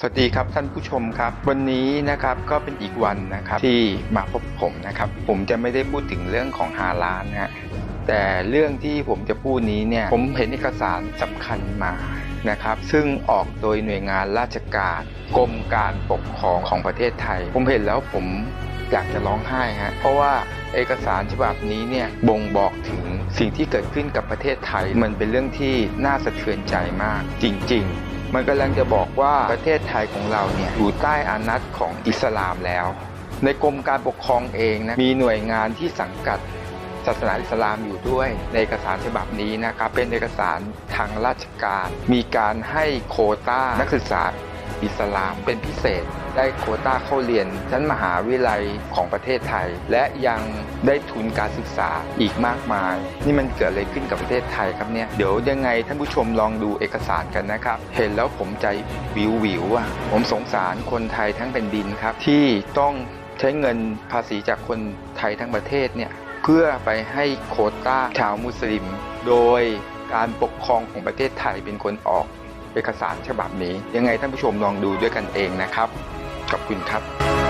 สวัสดีครับท่านผู้ชมครับ วันนี้นะครับก็เป็นอีกวันนะครับที่มาพบผมนะครับ ผมจะไม่ได้พูดถึงเรื่องของฮาลานนะฮะแต่เรื่องที่ผมจะพูดนี้เนี่ยผมเห็นเอกสารสำคัญมานะครับ ซึ่งออกโดยหน่วยงานราชการกรมการปกครองของประเทศไทย ผมเห็นแล้วผมอยากจะร้องไห้ฮะเพราะว่าเอกสารฉบับนี้เนี่ยบ่งบอกถึงสิ่งที่เกิดขึ้นกับประเทศไทย มันเป็นเรื่องที่น่าสะเทือนใจมากจริง ๆ มันกำลังจะบอกว่าประเทศไทยของเราเนี่ยอยู่ใต้อานัตของอิสลามแล้ว ในกรมการปกครองเองนะมีหน่วยงานที่สังกัดศาสนาอิสลามอยู่ด้วยในเอกสารฉบับนี้นะครับเป็นเอกสารทางราชการ มีการให้โคต้านักศึกษาอิสลามเป็นพิเศษ ได้โควต้าเข้าเรียนชั้นมหาวิทยาลัยของประเทศไทย และยังได้ทุนการศึกษาอีกมากมาย นี่มันเกิดอะไรขึ้นกับประเทศไทยครับเนี่ยเดี๋ยวยังไงท่านผู้ชมลองดูเอกสารกันนะครับ เห็นแล้วผมใจวิววิวอะผมสงสารคนไทยทั้งแผ่นดินครับ ที่ต้องใช้เงินภาษีจากคนไทยทั้งประเทศเนี่ยเพื่อไปให้โควต้าชาวมุสลิม โดยการปกครองของประเทศไทยเป็นคนออกเอกสารฉบับนี้ ยังไงท่านผู้ชมลองดูด้วยกันเองนะครับ ขอบคุณครับ